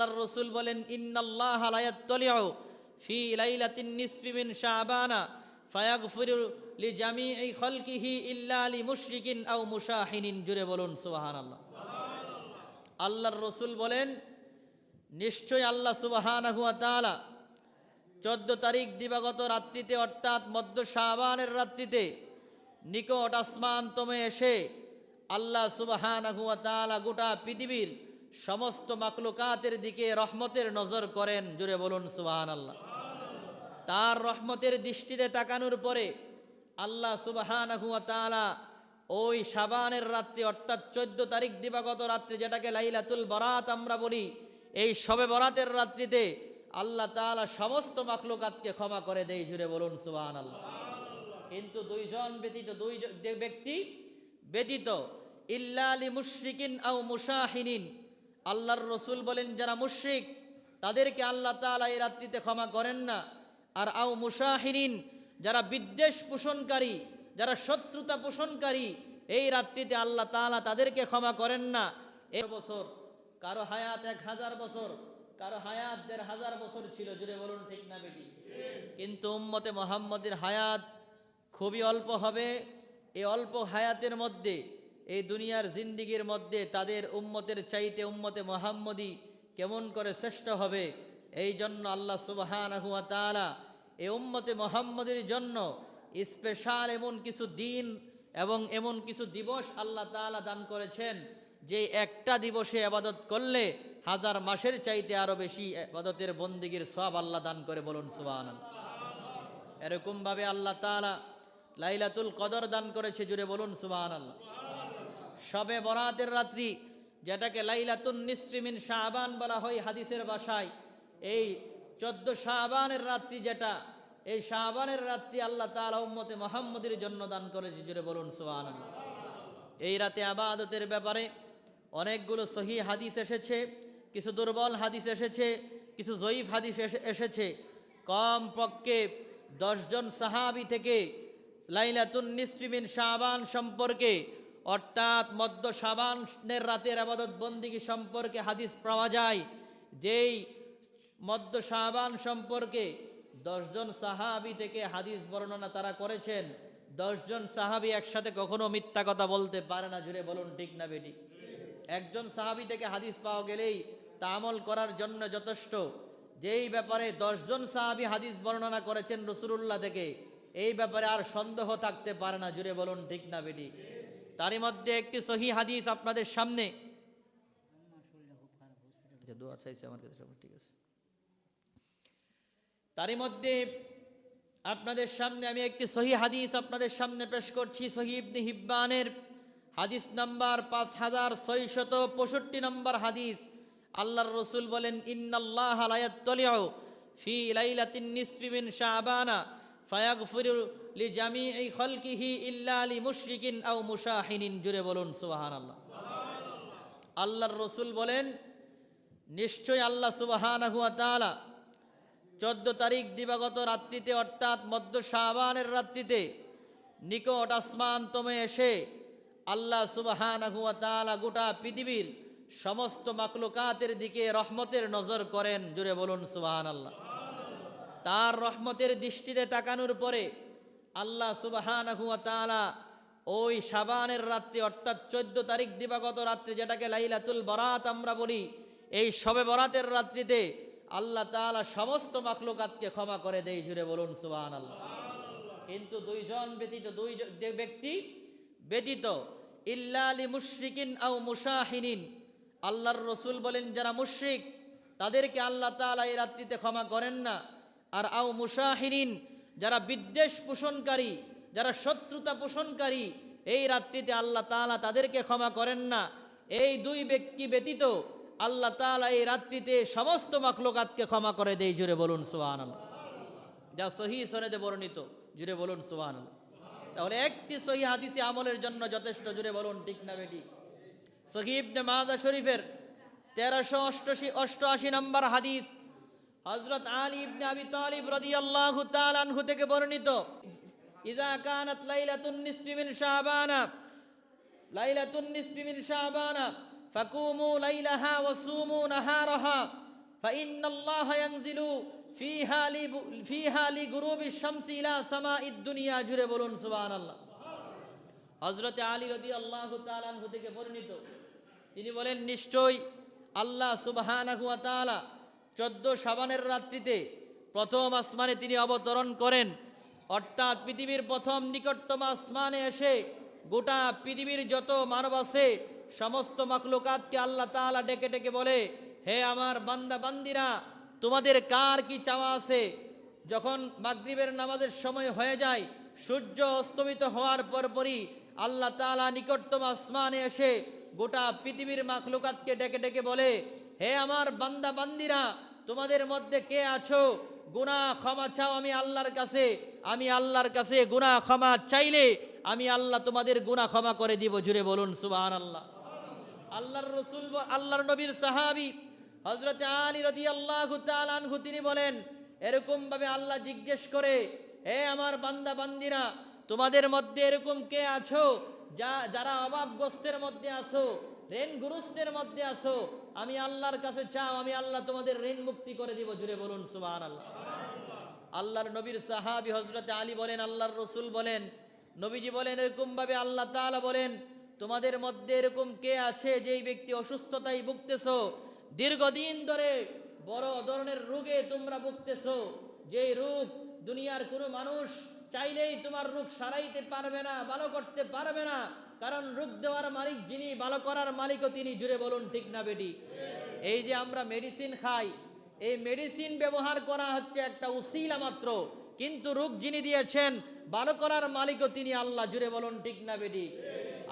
আল্লাহর রসুল বলেন, ইন্নাল্লাহ লায়াত্তালিউ ফি লাইলাতিন নিসফি মিন শাবানা ফায়াগফিরু লিজামিই খালকিহি ইল্লা লিমুশরিকিন আও মুশাহিনিন। জুড়ে বলুন, সুবহানাল্লাহ। আল্লাহর রসুল বলেন নিশ্চয় আল্লাহ সুবহানাহু ওয়া তাআলা চোদ্দ তারিখ দিবাগত রাত্রিতে, অর্থাৎ মধ্য শাবানের রাত্রিতে নিকট আসমান তমে এসে আল্লাহ তাআলা গোটা পৃথিবীর সমস্ত মাকলুকাতের দিকে রহমতের নজর করেন জুড়ে বলুন সুবহানাল্লাহ। তার রহমতের দৃষ্টিতে তাকানোর পরে আল্লাহ সুবহানাহু ওয়া তাআলা ওই সাবানের রাত্রি, অর্থাৎ চোদ্দ তারিখ দিবাগত রাত্রি, যেটাকে লাইলাতুল বরাত আমরা বলি, এই সবে বরাতের রাত্রিতে আল্লাহ তাআলা সমস্ত মাকলুকাতকে ক্ষমা করে দেয় জুড়ে বলুন সুবহানাল্লাহ। কিন্তু দুইজন ব্যতীত, দুই ব্যক্তি ব্যতীত ইল্লালি মুশরিকিন আউ মুশাহিনিন আল্লাহর রসুল বলেন, যারা মুশরিক, তাদেরকে আল্লাহ তাআলা এই রাত্রিতে ক্ষমা করেন না। আর আও মুশাহিনিন যারা বিদ্বেষ পোষণকারী, যারা শত্রুতা পোষণকারী, এই রাত্রিতে আল্লাহ তাআলা তাদেরকে ক্ষমা করেন না। এ বছর কারও হায়াত এক হাজার বছর, কারও হায়াত দেড় হাজার বছর ছিল জুড়ে বলুন ঠিক না বেটি? কিন্তু উম্মতে মোহাম্মদের হায়াত খুবই অল্প হবে। এই অল্প হায়াতের মধ্যে এই দুনিয়ার জিন্দিগির মধ্যে তাদের উম্মতের চাইতে উম্মতে মোহাম্মদি কেমন করে শ্রেষ্ঠ হবে? এই জন্য আল্লাহ সুবহানাহু ওয়া তাআলা এই উম্মতে মোহাম্মদের জন্য স্পেশাল এমন কিছু দিন এবং এমন কিছু দিবস আল্লাহ তাআলা দান করেছেন, যে একটা দিবসে আবাদত করলে হাজার মাসের চাইতে আরও বেশি আবাদতের বন্দিগির সব আল্লাহ দান করে বলুন সুবহানাল্লাহ। এরকম ভাবে আল্লাহ তাআলা লাইলাতুল কদর দান করেছে, জুড়ে বলুন সুবহানাল্লাহ। সবে বরাতের রাত্রি, যেটাকে লাইলাতুন নিসফিমিন শাহবান বলা হয় হাদিসের বাসায় এই চোদ্দ শাহবানের রাত্রি যেটা, এই শাহবানের রাত্রি আল্লাহ উম্মতে মোহাম্মদের জন্য দান করেছে জুড়ে বলুন, সুবহানাল্লাহ। এই রাতে আবাদতের ব্যাপারে অনেকগুলো সহি হাদিস এসেছে, কিছু দুর্বল হাদিস এসেছে, কিছু জয়ীফ হাদিস এসে- এসেছে। কম পক্ষে দশজন সাহাবি থেকে লাইলাতুন নিসফিমিন শাবান সম্পর্কে অর্থাৎ মদ্য শাবানের রাতের আবাদত বন্দিগি সম্পর্কে হাদিস পাওয়া যায়, যেই মদ্য শাবান সম্পর্কে দশজন সাহাবি থেকে হাদিস বর্ণনা তারা করেছেন। দশজন সাহাবি একসাথে কখনো মিথ্যা কথা বলতে পারে না, জুড়ে বলুন ঠিক না বেটি একজন সাহাবি থেকে হাদিস পাওয়া গেলেই তা আমল করার জন্য যথেষ্ট। যেই ব্যাপারে দশজন সাহাবি হাদিস বর্ণনা করেছেন রসুল্লাহ থেকে, এই ব্যাপারে আর সন্দেহ থাকতে পারে না, জুড়ে বলুন ঠিক না বেটি তারই মধ্যে একটি সহি হাদিস আপনাদের সামনে। আচ্ছা তারই মধ্যে আপনাদের সামনে আমি একটি সহি হাদিস আপনাদের সামনে পেশ করছি, সহি ইবনে হিব্বানের হাদিস নাম্বার পাঁচ হাজার ছয়শত পঁয়ষট্টি নম্বর হাদিস। আল্লাহর রসুল বলেন, ইন্নাল্লাহ ফি লাইলাতিন নিসফি মিন শাবানা। ফায়াগফিরু লিজামিই খালকিহি ইল্লা লিমুশরিকিন আও মুশাহিনিন। জুড়ে বলুন, সুবহানাল্লাহ। আল্লাহর রসুল বলেন নিশ্চয় আল্লাহ সুবহানাহু ওয়া তাআলা চোদ্দ তারিখ দিবাগত রাত্রিতে, অর্থাৎ মধ্য শাবানের রাত্রিতে নিকট আসমান তমে এসে আল্লাহ সুবহানাহু ওয়া তাআলা গোটা পৃথিবীর সমস্ত মাকলুকাতের দিকে রহমতের নজর করেন। জুড়ে বলুন, সুবহানাল্লাহ। তার রহমতের দৃষ্টিতে তাকানোর পরে আল্লাহ সুবহানাহু ওয়া তাআলা ওই সাবানের রাত্রি, অর্থাৎ চোদ্দ তারিখ দিবাগত রাত্রি, যেটাকে লাইলাতুল বরাত আমরা বলি, এই সবে বরাতের রাত্রিতে আল্লাহ তাআলা সমস্ত মাকলুকাতকে ক্ষমা করে দেয়, জুড়ে বলুন সুবাহান আল্লাহ কিন্তু দুইজন ব্যতীত, দুই ব্যক্তি ব্যতীত ইল্লালি মুশরিকিন আও মুশাহিনিন। আল্লাহর রসুল বলেন, যারা মুশরিক, তাদেরকে আল্লাহ তাআলা এই রাত্রিতে ক্ষমা করেন না। আর আও মুশাহিনিন যারা বিদ্বেষ পোষণকারী, যারা শত্রুতা পোষণকারী, এই রাত্রিতে আল্লাহ তালা তাদেরকে ক্ষমা করেন না। এই দুই ব্যক্তি ব্যতীত আল্লাহ তাআলা এই রাত্রিতে সমস্ত মাখলুকাতকে ক্ষমা করে দেয়। জুড়ে বলুন, সুবহানাল্লাহ। যা সহি সনেদে বর্ণিত জুড়ে বলুন সুবান তাহলে একটি সহি হাদিসে আমলের জন্য যথেষ্ট জুড়ে বলুন, ঠিক না বেটি? সহি ইবনে মাদা শরীফের তেরোশো অষ্টআশি অষ্টআশি নম্বর হাদিস। হজরত আলী ইবনে আবি তালিব রাদিয়াল্লাহু তাআলা আনহু থেকে বর্ণিত ইজা কানাত লাইলাতুন নিসফি মিন শাবানা লাইলাতুন নিসফি মিন শাবানা ফাকুমু লাইলাহা ওয়া সুমু নাহারাহা فإن الله ينزل فيها لي فيها لغروب الشمس إلى سماء الدنيا জুড়ে বলুন সুবহানাল্লাহ হযরতে আলী রাদিয়াল্লাহু তাআলা আনহু থেকে বর্ণিত তিনি বলেন নিশ্চয়ই আল্লাহ সুবহানাহু ওয়া তাআলা 14 সাবানের রাত্রিতে প্রথম আসমানে তিনি অবতরণ করেন। অর্থাৎ পৃথিবীর প্রথম নিকটতম আসমানে এসে গোটা পৃথিবীর যত মানব আছে, সমস্ত মাখলুকাতকে আল্লাহ তাআলা ডেকে ডেকে বলে, হে আমার বান্দা, বান্দিরা, তোমাদের কার কি চাওয়া আছে? যখন মাগরিবের নামাজের সময় হয়ে যায়, সূর্য অস্তমিত হওয়ার পরপরই আল্লাহ তাআলা নিকটতম আসমানে এসে গোটা পৃথিবীর মাখলুকাতকে ডেকে ডেকে বলে হে আমার বান্দা বান্দিরা, তোমাদের মধ্যে কে আছো? গুনাহ ক্ষমা চাও আমি আল্লাহর কাছে। আমি আল্লাহর কাছে গুনাহ ক্ষমা চাইলে আমি আল্লাহ তোমাদের গুনাহ ক্ষমা করে দিব। জুড়ে বলুন, সুবহানাল্লাহ। আল্লাহর রসুল আল্লাহর নবীর সাহাবি হজরতে আলী রদি আল্লাহ আনহু, তিনি বলেন, এরকম ভাবে আল্লাহ জিজ্ঞেস করে, হে আমার বান্দা বান্দিরা, তোমাদের মধ্যে এরকম কে আছো? যা যারা অভাবগ্রস্তের মধ্যে আছো ঋণ গুরুস্তের মধ্যে আছো, আমি আল্লাহর কাছে চাও, আমি আল্লাহ তোমাদের ঋণ মুক্তি করে দিব। জুড়ে বলুন সুবহান আল্লাহ আল্লাহর নবীর সাহাবি হজরতে আলী বলেন, আল্লাহর রসুল বলেন, নবীজি বলেন এরকম ভাবে আল্লাহ তাআলা বলেন, তোমাদের মধ্যে এরকম কে আছে যেই ব্যক্তি অসুস্থতায় ভুগতেছো? দীর্ঘদিন ধরে বড় ধরনের রোগে তোমরা ভুগতেছো, যেই রোগ দুনিয়ার কোনো মানুষ চাইলেই তোমার রোগ সারাইতে পারবে না, ভালো করতে পারবে না। কারণ রোগ দেওয়ার মালিক যিনি, ভালো করার মালিকও তিনি, জুড়ে বলুন, ঠিক না বেটি? এই যে আমরা মেডিসিন খাই, এই মেডিসিন ব্যবহার করা হচ্ছে একটা উসিলা মাত্র। কিন্তু রোগ যিনি দিয়েছেন, ভালো করার মালিকও তিনি আল্লাহ, জুড়ে বলুন, ঠিক না বেটি?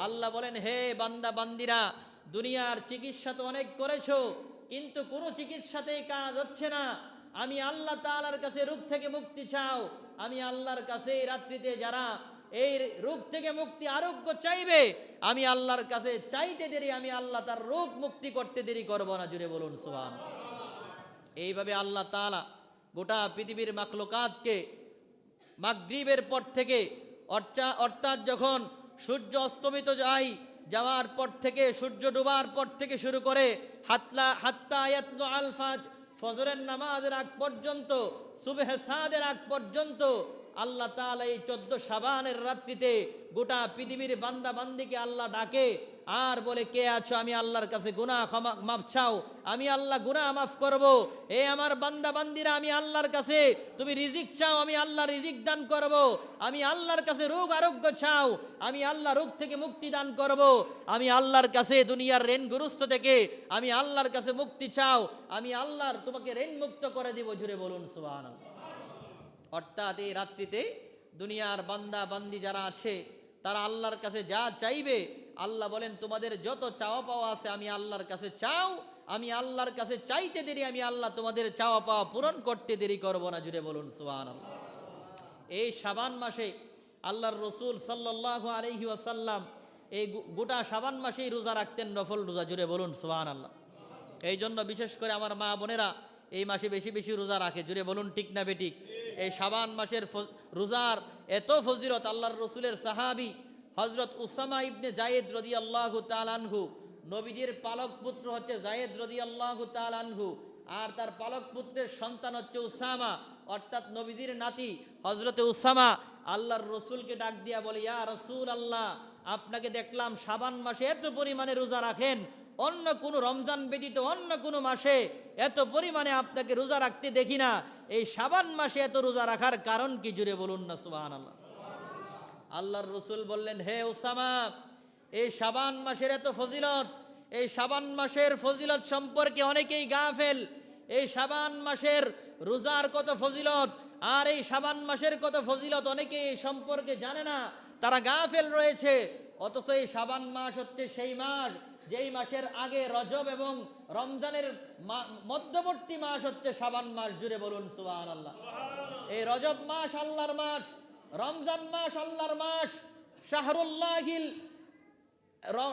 আল্লাহ বলেন, হে বান্দা, বান্দিরা, দুনিয়ার চিকিৎসা তো অনেক করেছ, কিন্তু কোনো চিকিৎসাতেই কাজ হচ্ছে না। আমি আল্লাহ তালার কাছে রোগ থেকে মুক্তি চাও। আমি আল্লাহর কাছে রাত্রিতে যারা এই রোগ থেকে মুক্তি আরোগ্য চাইবে। আমি আল্লাহর কাছে চাইতে দেরি, আমি আল্লাহ তার রোগ মুক্তি করতে দেরি করব না জুড়ে বলুন, সুবহান। এইভাবে আল্লাহ তাআলা গোটা পৃথিবীর মাখলুকাতকে মাগরিবের পর থেকে অর্থা- অর্থাৎ যখন সূর্য অস্তমিত যায়, যাওয়ার পর থেকে, সূর্য ডুবার পর থেকে শুরু করে হাতলা, হাত্তা আয়াতলু আলফাজ ফজরের নামাজের আগ পর্যন্ত, সুবেহ সাদের আগ পর্যন্ত আল্লাহ তাআলা এই চোদ্দ সাবানের রাত্রিতে গোটা পৃথিবীর বান্দা বান্দিকে আল্লাহ ডাকে, আর বলে, কে আছো? আমি আল্লাহর কাছে গুনাহ ক্ষমা, মাফ চাও। আমি আল্লাহ গুনাহ মাফ করব। এ আমার বান্দা বান্দিরা আমি আল্লাহর কাছে, তুমি রিজিক চাও, আমি আল্লাহ রিজিক দান করব। আমি আল্লাহর কাছে রোগ আরোগ্য চাও। আমি আল্লাহ রোগ থেকে মুক্তি দান করব। আমি আল্লাহর কাছে দুনিয়ার ঋণ গুরুস্ত থেকে, আমি আল্লাহর কাছে মুক্তি চাও। আমি আল্লাহর তোমাকে রেন মুক্ত করে দিব। জুড়ে বলুন, সুবহানাল্লাহ। অর্থাৎ এই রাত্রিতে দুনিয়ার বান্দা, বান্দি যারা আছে, তারা আল্লাহর কাছে যা চাইবে, আল্লাহ বলেন, তোমাদের যত চাওয়া পাওয়া আছে, আমি আল্লাহর কাছে চাও, আমি আল্লাহর কাছে চাইতে দেরি, আমি আল্লাহ তোমাদের চাওয়া পাওয়া পূরণ করতে দেরি করব না। জুড়ে বলুন সুবহান এই সাবান মাসে আল্লাহর রসুল সাল্লাহ আলহি ওয়াসাল্লাম এই গোটা সাবান মাসেই রোজা রাখতেন, নফল রোজা, জুড়ে বলুন সোহান আল্লাহ এই জন্য বিশেষ করে আমার মা বোনেরা এই মাসে বেশি বেশি রোজা রাখে, জুড়ে বলুন, ঠিক না বেঠিক এই সাবান মাসের রোজার এত ফজিরত আল্লাহর রসুলের সাহাবি হজরত উসামা ইবনে জায়েদ রদি আল্লাহ তালানহু নবীজির পালক পুত্র হচ্ছে জায়েদ রদি আল্লাহ তালানহু আর তার পালক পুত্রের সন্তান হচ্ছে উসামা, অর্থাৎ নবীজির নাতি হজরতে উসামা। আল্লাহর রসুলকে ডাক দিয়া বলে, ইয়া রসুল আল্লাহ আপনাকে দেখলাম সাবান মাসে এত পরিমাণে রোজা রাখেন অন্য কোনো রমজান ব্যতীত অন্য কোনো মাসে এত পরিমাণে আপনাকে রোজা রাখতে দেখি না। এই সাবান মাসে এত রোজা রাখার কারণ কি? জুড়ে বলুন না সুবাহ আল্লাহ আল্লাহর রসুল বললেন, হে ওসামা, এই সাবান মাসের এত ফজিলত, এই সাবান মাসের ফজিলত সম্পর্কে অনেকেই গা ফেল এই সাবান মাসের রোজার কত ফজিলত আর এই সাবান মাসের কত ফজিলত অনেকেই এই সম্পর্কে জানে না। তারা গাফেল রয়েছে, অথচ এই সাবান মাস হচ্ছে সেই মাস যেই মাসের আগে রজব এবং রমজানের মধ্যবর্তী মাস হচ্ছে সাবান মাস জুড়ে বলুন সুবাহ আল্লাহ এই রজব মাস আল্লাহর মাস রমজান মাস আল্লাহর মাস শাহরুল্লাহিল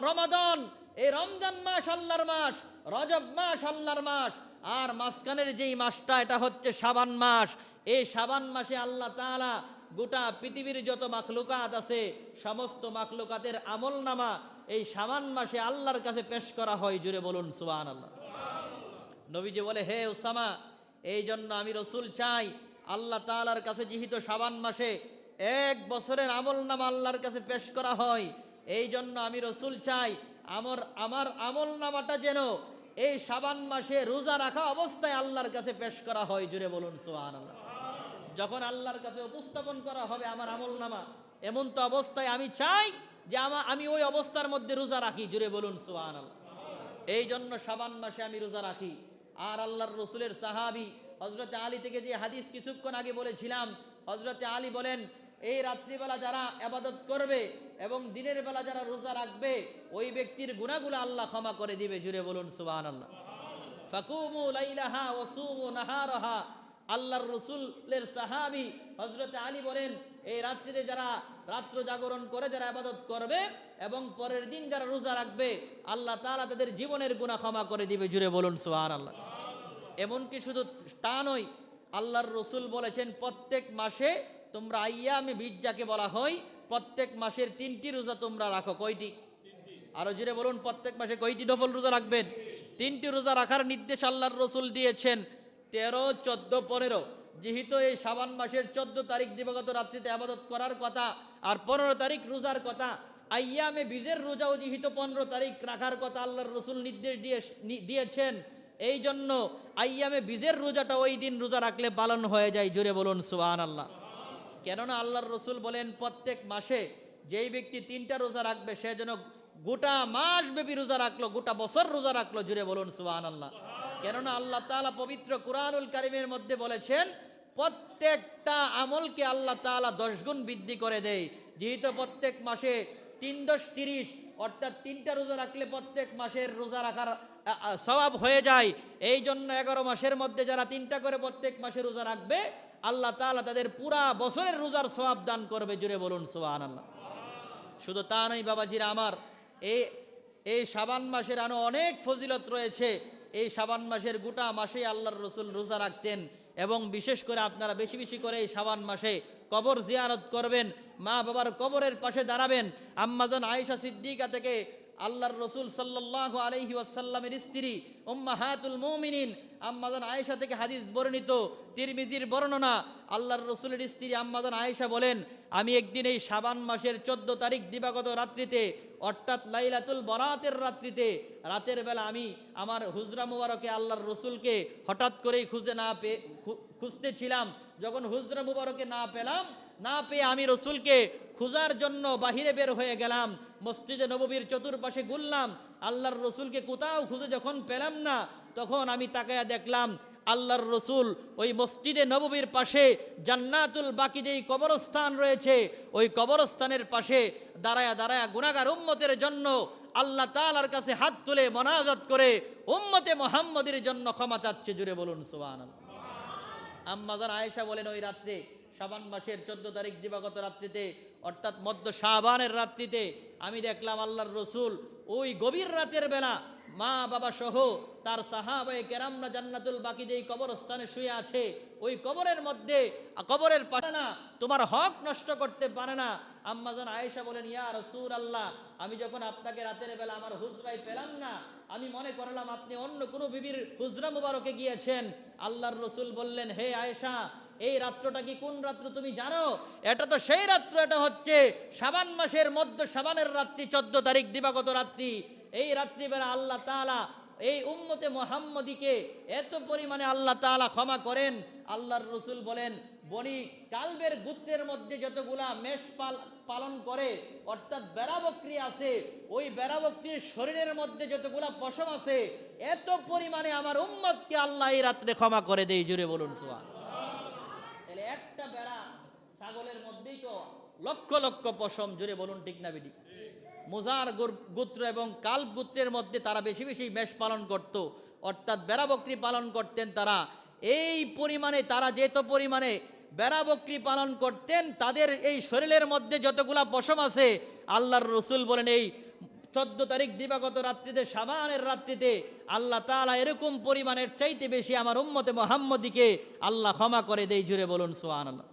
রমাদান এই রমজান মাস আল্লাহর মাস রজব মাস আল্লাহর মাস আর মাঝখানের যেই মাসটা এটা হচ্ছে সাবান মাস। এই সাবান মাসে আল্লাহ তাআলা গোটা পৃথিবীর যত মাখলুকাত আছে সমস্ত মাখলুকাতের আমল নামা এই সাবান মাসে আল্লাহর কাছে পেশ করা হয় জুড়ে বলুন সুবহান আল্লাহ নবীজি বলে, হে উসামা, এই জন্য আমি রসুল চাই, আল্লাহ তাআলার কাছে যেহেতু সাবান মাসে এক বছরের আমল নাম আল্লাহর কাছে পেশ করা হয়। এই জন্য আমি রসুল চাই, আমার আমার আমল নামাটা যেন এই সাবান মাসে রোজা রাখা অবস্থায় আল্লাহর কাছে পেশ করা হয় জুড়ে বলুন সোহান আল্লাহ যখন আল্লাহর কাছে উপস্থাপন করা হবে আমার আমল নামা, এমন তো অবস্থায় আমি চাই যে আমা, আমি ওই অবস্থার মধ্যে রোজা রাখি জুড়ে বলুন সুহান এই জন্য সাবান মাসে আমি রোজা রাখি। আর আল্লাহর রসুলের সাহাবি হজরতে আলী থেকে যে হাদিস কিছুক্ষণ আগে বলেছিলাম হজরতে আলী বলেন, এই রাত্রিবেলা যারা আবাদত করবে এবং দিনের বেলা যারা রোজা রাখবে, ওই ব্যক্তির গুণাগুলো আল্লাহ ক্ষমা করে দিবে। জুড়ে বলুন সুবাহ আল্লাহ ফাকুমু লাইলাহা ওয়াসুমু নাহারাহা। আল্লাহর রসুলের সাহাবি হজরত আলী বলেন এই রাত্রিতে যারা রাত্র জাগরণ করে, যারা আবাদত করবে এবং পরের দিন যারা রোজা রাখবে, আল্লাহ তাআলা তাদের জীবনের গুণা ক্ষমা করে দিবে। জুড়ে বলুন সোহার আল্লাহ এমনকি শুধু তা নয়, আল্লাহর রসুল বলেছেন, প্রত্যেক মাসে তোমরা আইয়ামে বীজ বলা হয়, প্রত্যেক মাসের তিনটি রোজা তোমরা রাখো। কয়টি? আরও জুড়ে বলুন, প্রত্যেক মাসে কয়টি ডবল রোজা রাখবেন? তিনটি রোজা রাখার নির্দেশ আল্লাহর রসুল দিয়েছেন, তেরো, চোদ্দ, পনেরো। যেহেতু এই সাবান মাসের চোদ্দ তারিখ দিবাগত রাত্রিতে আবাদত করার কথা আর পনেরো তারিখ রোজার কথা, আইয়ামে বীজের রোজাও যেহেতু পনেরো তারিখ রাখার কথা আল্লাহর রসুল নির্দেশ দিয়ে দিয়েছেন, এই জন্য আইয়ামে বীজের রোজাটা ওই দিন রোজা রাখলে পালন হয়ে যায়। জুড়ে বলুন সুবাহ আল্লাহ কেননা আল্লাহর রসুল বলেন, প্রত্যেক মাসে যেই ব্যক্তি তিনটা রোজা রাখবে, সে যেন গোটা মাস ব্যাপী রোজা রাখল, গোটা বছর রোজা রাখল। জুড়ে বলুন সুবাহান আল্লাহ কেননা আল্লাহ তাআলা পবিত্র কুরআনুল কারিমের মধ্যে বলেছেন প্রত্যেকটা আমলকে আল্লাহ তাআলা দশ গুণ বৃদ্ধি করে দেয়। যেহেতু প্রত্যেক মাসে তিন দশ তিরিশ, অর্থাৎ তিনটা রোজা রাখলে প্রত্যেক মাসের রোজা রাখার স্বভাব হয়ে যায়। এই জন্য এগারো মাসের মধ্যে যারা তিনটা করে প্রত্যেক মাসে রোজা রাখবে, আল্লাহ তাআলা তাদের পুরা বছরের রোজার সওয়াব দান করবে। জুড়ে বলুন সোহান আল্লাহ শুধু তা নয় বাবাজিরা আমার এই এই সাবান মাসের আরও অনেক ফজিলত রয়েছে। এই সাবান মাসের গোটা মাসে আল্লাহর রসুল রোজা রাখতেন। এবং বিশেষ করে আপনারা বেশি বেশি করে এই সাবান মাসে কবর জিয়ারত করবেন, মা বাবার কবরের পাশে দাঁড়াবেন। আম্মাজান আয়েশা সিদ্দিকা থেকে আল্লাহর রসুল সাল্লাহ আলহি ওয়াসাল্লামের স্ত্রী উম্মাহাতুল মুমিনিন আম্মাজান আয়েশা থেকে হাদিস বর্ণিত, তিরমিজির বর্ণনা। আল্লাহর রসুলের স্ত্রী আম্মাজান আয়েশা বলেন, আমি একদিন এই সাবান মাসের চোদ্দ তারিখ দিবাগত রাত্রিতে অর্থাৎ লাইলাতুল বরাতের রাত্রিতে, রাতের বেলা আমি আমার হুজরা মুবারকে আল্লাহর রসুলকে হঠাৎ করেই খুঁজে না পেয়ে খুঁজতেছিলাম যখন হুজরা মুবারকে না পেলাম, না পেয়ে আমি রসুলকে খুঁজার জন্য বাহিরে বের হয়ে গেলাম। মসজিদে নববীর চতুর্পাশে ঘুরলাম। আল্লাহর রসুলকে কোথাও খুঁজে যখন পেলাম না, তখন আমি তাকায়া দেখলাম আল্লাহর রসুল ওই মসজিদে নববীর পাশে জান্নাতুল বাকি যেই কবরস্থান রয়েছে, ওই কবরস্থানের পাশে দাঁড়ায়া দাঁড়ায়া গুণাগার উম্মতের জন্য আল্লাহ তালার কাছে হাত তুলে মনাজাত করে উম্মতে মোহাম্মদের জন্য ক্ষমা চাচ্ছে জুড়ে বলুন সুবান আম্মাজান আয়েশা বলেন ওই রাত্রে, শাবান মাসের চোদ্দ তারিখ দিবাগত রাত্রিতে, অর্থাৎ মধ্য শাহবানের রাত্রিতে, আমি দেখলাম আল্লাহর রসুল ওই গভীর রাতের বেলা মা বাবা সহ তার সাহাবায়ে কেরামরা জান্নাতুল বাকি যেই কবরস্থানে শুয়ে আছে। ওই কবরের মধ্যে কবরের পারে না, তোমার হক নষ্ট করতে পারে না। আম্মাজান আয়েশা বলেন, ইয়া রসুল আল্লাহ আমি যখন আপনাকে রাতের বেলা আমার হুজরাই পেলাম না, আমি মনে করলাম আপনি অন্য কোনো বিবির হুজরা মুবারকে গিয়েছেন। আল্লাহর রসুল বললেন, হে আয়েশা, এই রাত্রটা কি কোন রাত্র তুমি জানো? এটা তো সেই রাত্র, এটা হচ্ছে সাবান মাসের মধ্য সাবানের রাত্রি, চোদ্দ তারিখ দিবাগত রাত্রি। এই রাত্রিবেলা আল্লাহ তাআলা এই উম্মতে মোহাম্মদীকে এত পরিমাণে আল্লাহ তাআলা ক্ষমা করেন। আল্লাহর রসুল বলেন, বনি কালবের গুত্রের মধ্যে যতগুলা মেষ পাল, পালন করে, অর্থাৎ বেড়া বকরি আছে, ওই বেড়া বকরির শরীরের মধ্যে যতগুলা পশম আছে, এত পরিমাণে আমার উম্মতকে আল্লাহ এই রাত্রে ক্ষমা করে দেই জুড়ে বলুন সোয়া তাহলে একটা বেড়া ছাগলের মধ্যেই তো লক্ষ লক্ষ পশম জুড়ে বলুন, ঠিক না মোজার গোত্র এবং কাল্প গোত্রের মধ্যে তারা বেশি বেশি মেষ পালন করত, অর্থাৎ বেড়া বকরি পালন করতেন তারা। এই পরিমাণে তারা যেত পরিমাণে বেড়া বকরি পালন করতেন, তাদের এই শরীরের মধ্যে যতগুলা পশম আছে, আল্লাহর রসুল বলেন এই চোদ্দ তারিখ দিবাগত রাত্রিতে, সাবানের রাত্রিতে আল্লাহ তালা এরকম পরিমাণের চাইতে বেশি আমার উম্মতে মোহাম্মদীকে আল্লাহ ক্ষমা করে দেই জুড়ে বলুন সোহান আল্লাহ